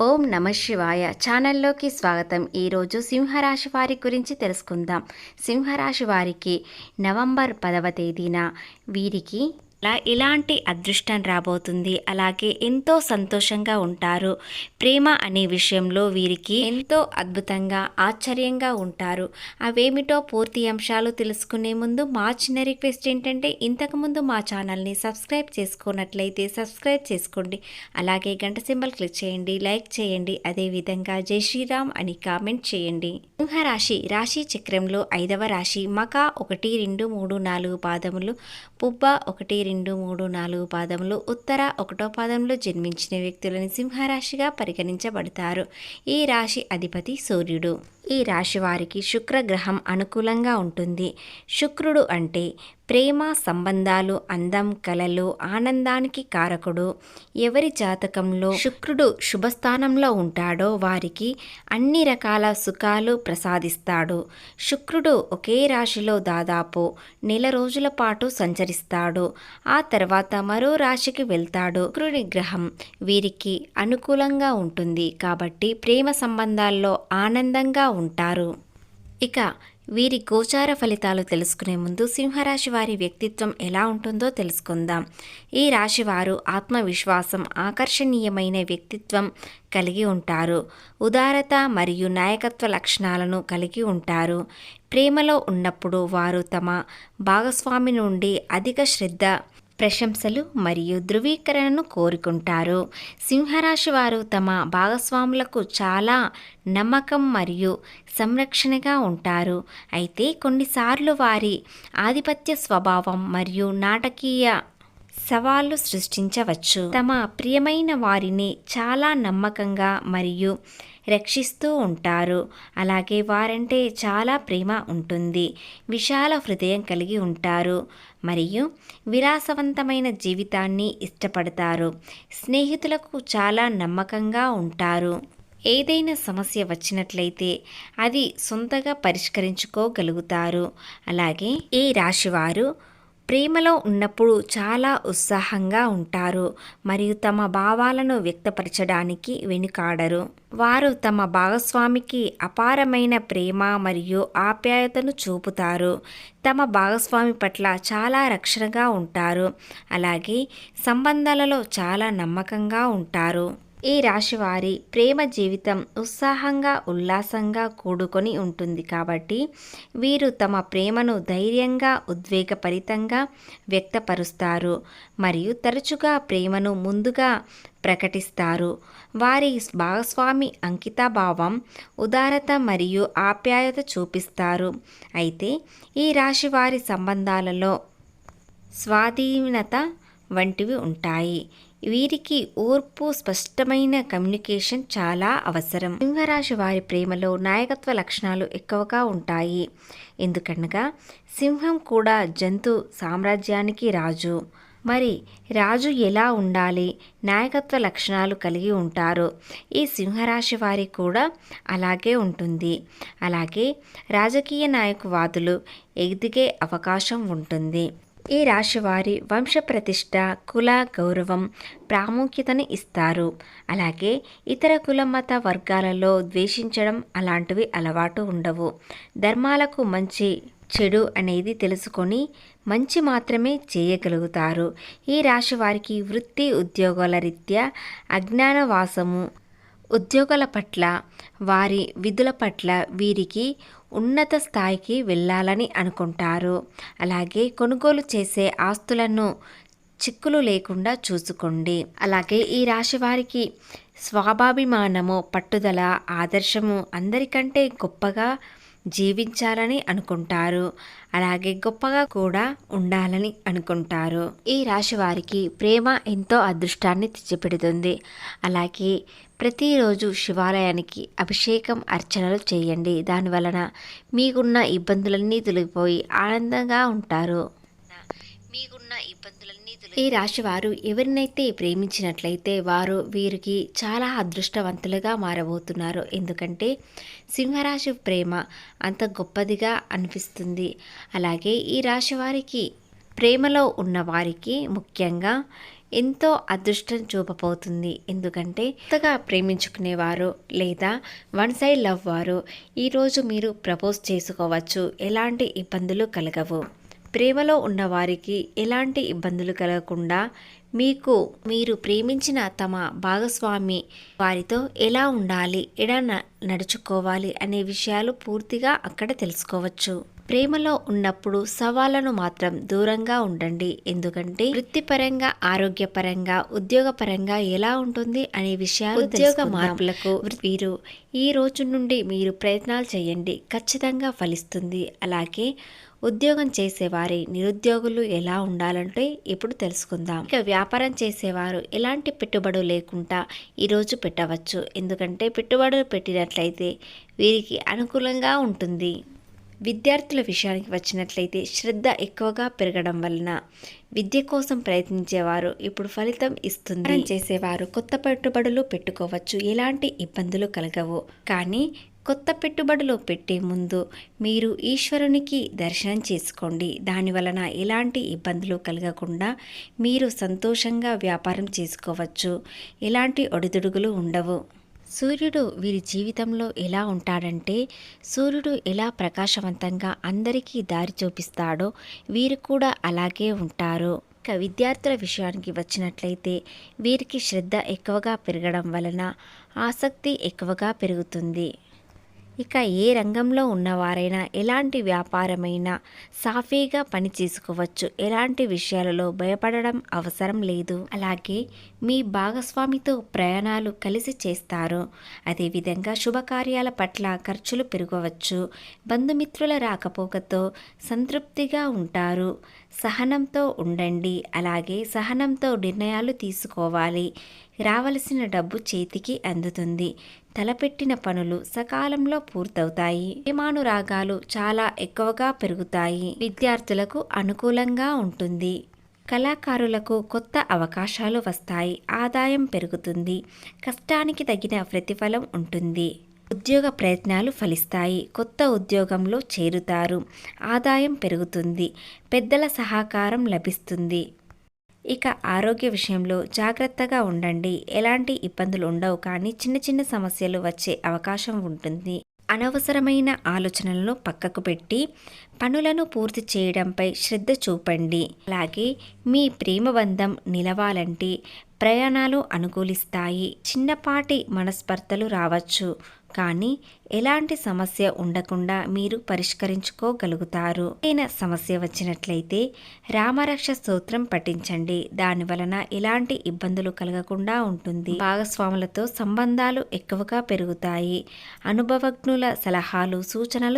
ఓం నమ శివాయ. ఛానల్లోకి స్వాగతం. ఈరోజు సింహరాశి వారి గురించి తెలుసుకుందాం. సింహరాశి వారికి నవంబర్ పదవ తేదీన వీరికి ఇలాంటి అదృష్టం రాబోతుంది. అలాగే ఎంతో సంతోషంగా ఉంటారు. ప్రేమ అనే విషయంలో వీరికి ఎంతో అద్భుతంగా ఆశ్చర్యంగా ఉంటారు. అవేమిటో పూర్తి అంశాలు తెలుసుకునే ముందు మా చిన్న రిక్వెస్ట్ ఏంటంటే ఇంతకుముందు మా ఛానల్ని సబ్స్క్రైబ్ చేసుకున్నట్లయితే సబ్స్క్రైబ్ చేసుకోండి. అలాగే గంట సింబల్ క్లిక్ చేయండి లైక్ చేయండి. అదేవిధంగా జై శ్రీరామ్ అని కామెంట్ చేయండి. సింహరాశి రాశి చక్రంలో ఐదవ రాశి మక ఒకటి రెండు మూడు నాలుగు పాదములు పుబ్బ ఒకటి రెండు మూడు నాలుగు పాదములు ఉత్తర ఒకటో పాదంలో జన్మించిన వ్యక్తులను సింహరాశిగా పరిగణించబడతారు. ఈ రాశి అధిపతి సూర్యుడు. ఈ రాశి వారికి శుక్రగ్రహం అనుకూలంగా ఉంటుంది. శుక్రుడు అంటే ప్రేమ సంబంధాలు అందం కలలు ఆనందానికి కారకుడు. ఎవరి జాతకంలో శుక్రుడు శుభస్థానంలో ఉంటాడో వారికి అన్ని రకాల సుఖాలు ప్రసాదిస్తాడు. శుక్రుడు ఒకే రాశిలో దాదాపు నెల రోజుల పాటు సంచరిస్తాడు. ఆ తర్వాత మరో రాశికి వెళ్తాడు. శుక్రుడి గ్రహం వీరికి అనుకూలంగా ఉంటుంది. కాబట్టి ప్రేమ సంబంధాల్లో ఆనందంగా ఉంటారు. ఇక వీరి గోచార ఫలితాలు తెలుసుకునే ముందు సింహరాశి వారి వ్యక్తిత్వం ఎలా ఉంటుందో తెలుసుకుందాం. ఈ రాశి వారు ఆత్మవిశ్వాసం ఆకర్షణీయమైన వ్యక్తిత్వం కలిగి ఉంటారు. ఉదారత మరియు నాయకత్వ లక్షణాలను కలిగి ఉంటారు. ప్రేమలో ఉన్నప్పుడు వారు తమ భాగస్వామి నుండి అధిక శ్రద్ధ ప్రశంసలు మరియు ధృవీకరణను కోరుకుంటారు. సింహరాశి వారు తమ భాగస్వాములకు చాలా నమ్మకం మరియు సంరక్షణగా ఉంటారు. అయితే కొన్నిసార్లు వారి ఆధిపత్య స్వభావం మరియు నాటకీయ సవాళ్ళు సృష్టించవచ్చు. తమ ప్రియమైన వారిని చాలా నమ్మకంగా మరియు రక్షిస్తూ ఉంటారు. అలాగే వారంటే చాలా ప్రేమ ఉంటుంది. విశాల హృదయం కలిగి ఉంటారు మరియు విలాసవంతమైన జీవితాన్ని ఇష్టపడతారు. స్నేహితులకు చాలా నమ్మకంగా ఉంటారు. ఏదైనా సమస్య వచ్చినట్లయితే అది సొంతగా పరిష్కరించుకోగలుగుతారు. అలాగే ఈ రాశివారు ప్రేమలో ఉన్నప్పుడు చాలా ఉత్సాహంగా ఉంటారు మరియు తమ భావాలను వ్యక్తపరచడానికి వెనుకాడరు. వారు తమ భాగస్వామికి అపారమైన ప్రేమ మరియు ఆప్యాయతను చూపుతారు. తమ భాగస్వామి పట్ల చాలా రక్షణగా ఉంటారు. అలాగే సంబంధాలలో చాలా నమ్మకంగా ఉంటారు. ఈ రాశివారి ప్రేమ జీవితం ఉత్సాహంగా ఉల్లాసంగా కూడుకొని ఉంటుంది కాబట్టి వీరు తమ ప్రేమను ధైర్యంగా ఉద్వేగపరితంగా వ్యక్తపరుస్తారు మరియు తరచుగా ప్రేమను ముందుగా ప్రకటిస్తారు. వారి భాగస్వామి అంకితాభావం ఉదారత మరియు ఆప్యాయత చూపిస్తారు. అయితే ఈ రాశి వారి సంబంధాలలో స్వాధీనత వంటివి ఉంటాయి. వీరికి ఓర్పు స్పష్టమైన కమ్యూనికేషన్ చాలా అవసరం. సింహరాశి వారి ప్రేమలో నాయకత్వ లక్షణాలు ఎక్కువగా ఉంటాయి. ఎందుకనగా సింహం కూడా జంతు సామ్రాజ్యానికి రాజు. మరి రాజు ఎలా ఉండాలి? నాయకత్వ లక్షణాలు కలిగి ఉంటారు. ఈ సింహరాశి వారి కూడా అలాగే ఉంటుంది. అలాగే రాజకీయ నాయకవాదులు ఎదిగే అవకాశం ఉంటుంది. ఈ రాశివారి వంశప్రతిష్ట కుల గౌరవం ప్రాముఖ్యతను ఇస్తారు. అలాగే ఇతర కుల మత వర్గాలలో ద్వేషించడం అలాంటివి అలవాటు ఉండవు. ధర్మాలకు మంచి చెడు అనేది తెలుసుకొని మంచి మాత్రమే చేయగలుగుతారు. ఈ రాశి వారికి వృత్తి ఉద్యోగాల రీత్యా అజ్ఞానవాసము ఉద్యోగాల పట్ల వారి విధుల పట్ల వీరికి ఉన్నత స్థాయికి వెళ్ళాలని అనుకుంటారు. అలాగే కొనుగోలు చేసే ఆస్తులను చిక్కులు లేకుండా చూసుకోండి. అలాగే ఈ రాశి వారికి స్వాభాభిమానము పట్టుదల ఆదర్శము అందరికంటే గొప్పగా జీవించాలని అనుకుంటారు. అలాగే గొప్పగా కూడా ఉండాలని అనుకుంటారు. ఈ రాశి వారికి ప్రేమ ఎంతో అదృష్టాన్ని తెచ్చిపెడుతుంది. అలాగే ప్రతిరోజు శివాలయానికి అభిషేకం అర్చనలు చేయండి. దానివలన మీకున్న ఇబ్బందులన్నీ తొలగిపోయి ఆనందంగా ఉంటారు. మీకున్న ఇబ్బందులన్నీ ఈ రాశి వారు ఎవరినైతే ప్రేమించినట్లయితే వారు వీరికి చాలా అదృష్టవంతులుగా మారబోతున్నారు. ఎందుకంటే సింహరాశి ప్రేమ అంత గొప్పదిగా అనిపిస్తుంది. అలాగే ఈ రాశి వారికి ప్రేమలో ఉన్న వారికి ముఖ్యంగా ఎంతో అదృష్టం చూపబోతుంది. ఎందుకంటే కొత్తగా ప్రేమించుకునేవారు లేదా వన్ సైడ్ లవ్ వారు ఈరోజు మీరు ప్రపోజ్ చేసుకోవచ్చు. ఎలాంటి ఇబ్బందులు కలగవు. ప్రేమలో ఉన్నవారికి ఎలాంటి ఇబ్బందులు కలగకుండా మీకు మీరు ప్రేమించిన తమ భాగస్వామి వారితో ఎలా ఉండాలి ఎలా నడుచుకోవాలి అనే విషయాలు పూర్తిగా అక్కడ తెలుసుకోవచ్చు. ప్రేమలో ఉన్నప్పుడు సవాళ్ళను మాత్రం దూరంగా ఉండండి. ఎందుకంటే వృత్తిపరంగా ఆరోగ్యపరంగా ఉద్యోగపరంగా ఎలా ఉంటుంది అనే విషయాలు ఉద్యోగ మార్పులకు వీరు ఈ రోజు నుండి మీరు ప్రయత్నాలు చేయండి. ఖచ్చితంగా ఫలిస్తుంది. అలాగే ఉద్యోగం చేసేవారి నిరుద్యోగులు ఎలా ఉండాలంటే ఇప్పుడు తెలుసుకుందాం. ఇక వ్యాపారం చేసేవారు ఎలాంటి పెట్టుబడులు లేకుండా ఈరోజు పెట్టవచ్చు. ఎందుకంటే పెట్టుబడులు పెట్టినట్లయితే వీరికి అనుకూలంగా ఉంటుంది. విద్యార్థుల విషయానికి వచ్చినట్లయితే శ్రద్ధ ఎక్కువగా పెరగడం వలన విద్య కోసం ప్రయత్నించేవారు ఇప్పుడు ఫలితం ఇస్తుంది. చేసేవారు కొత్త పెట్టుబడులు పెట్టుకోవచ్చు. ఎలాంటి ఇబ్బందులు కలగవు. కానీ కొత్త పెట్టుబడులు పెట్టే ముందు మీరు ఈశ్వరునికి దర్శనం చేసుకోండి. దాని వలన ఎలాంటి ఇబ్బందులు కలగకుండా మీరు సంతోషంగా వ్యాపారం చేసుకోవచ్చు. ఎలాంటి ఒడిదుడుగులు ఉండవు. సూర్యుడు వీరి జీవితంలో ఎలా ఉంటాడంటే సూర్యుడు ఎలా ప్రకాశవంతంగా అందరికీ దారి చూపిస్తాడో వీరు కూడా అలాగే ఉంటారు. ఇక విద్యార్థుల విషయానికి వచ్చినట్లయితే వీరికి శ్రద్ధ ఎక్కువగా పెరగడం వలన ఆసక్తి ఎక్కువగా పెరుగుతుంది. ఇక ఏ రంగంలో ఉన్నవారైనా ఎలాంటి వ్యాపారమైనా సాఫీగా పని చేసుకోవచ్చు. ఎలాంటి విషయాలలో భయపడడం అవసరం లేదు. అలాగే మీ భాగస్వామితో ప్రయాణాలు కలిసి చేస్తారు. అదేవిధంగా శుభకార్యాల పట్ల ఖర్చులు పెరగవచ్చు. బంధుమిత్రుల రాకపోకతో సంతృప్తిగా ఉంటారు. సహనంతో ఉండండి. అలాగే సహనంతో నిర్ణయాలు తీసుకోవాలి. రావలసిన డబ్బు చేతికి అందుతుంది. తలపెట్టిన పనులు సకాలంలో పూర్తవుతాయి. విమానురాగాలు చాలా ఎక్కువగా పెరుగుతాయి. విద్యార్థులకు అనుకూలంగా ఉంటుంది. కళాకారులకు కొత్త అవకాశాలు వస్తాయి. ఆదాయం పెరుగుతుంది. కష్టానికి తగిన ప్రతిఫలం ఉంటుంది. ఉద్యోగ ప్రయత్నాలు ఫలిస్తాయి. కొత్త ఉద్యోగంలో చేరుతారు. ఆదాయం పెరుగుతుంది. పెద్దల సహకారం లభిస్తుంది. ఇక ఆరోగ్య విషయంలో జాగ్రత్తగా ఉండండి. ఎలాంటి ఇబ్బందులు ఉండవు. కానీ చిన్న చిన్న సమస్యలు వచ్చే అవకాశం ఉంటుంది. అనవసరమైన ఆలోచనలను పక్కకు పెట్టి పనులను పూర్తి చేయడంపై శ్రద్ధ చూపండి. అలాగే మీ ప్రేమ బంధం నిలవాలంటే ప్రయాణాలు అనుకూలిస్తాయి. చిన్నపాటి మనస్పర్ధలు రావచ్చు. కానీ ఎలాంటి సమస్య ఉండకుండా మీరు పరిష్కరించుకోగలుగుతారు. ఏదైనా సమస్య వచ్చినట్లయితే రామరక్ష స్తోత్రం పఠించండి. దాని వలన ఎలాంటి ఇబ్బందులు కలగకుండా ఉంటుంది. భాగస్వాములతో సంబంధాలు ఎక్కువగా పెరుగుతాయి. అనుభవజ్ఞుల సలహాలు సూచనలు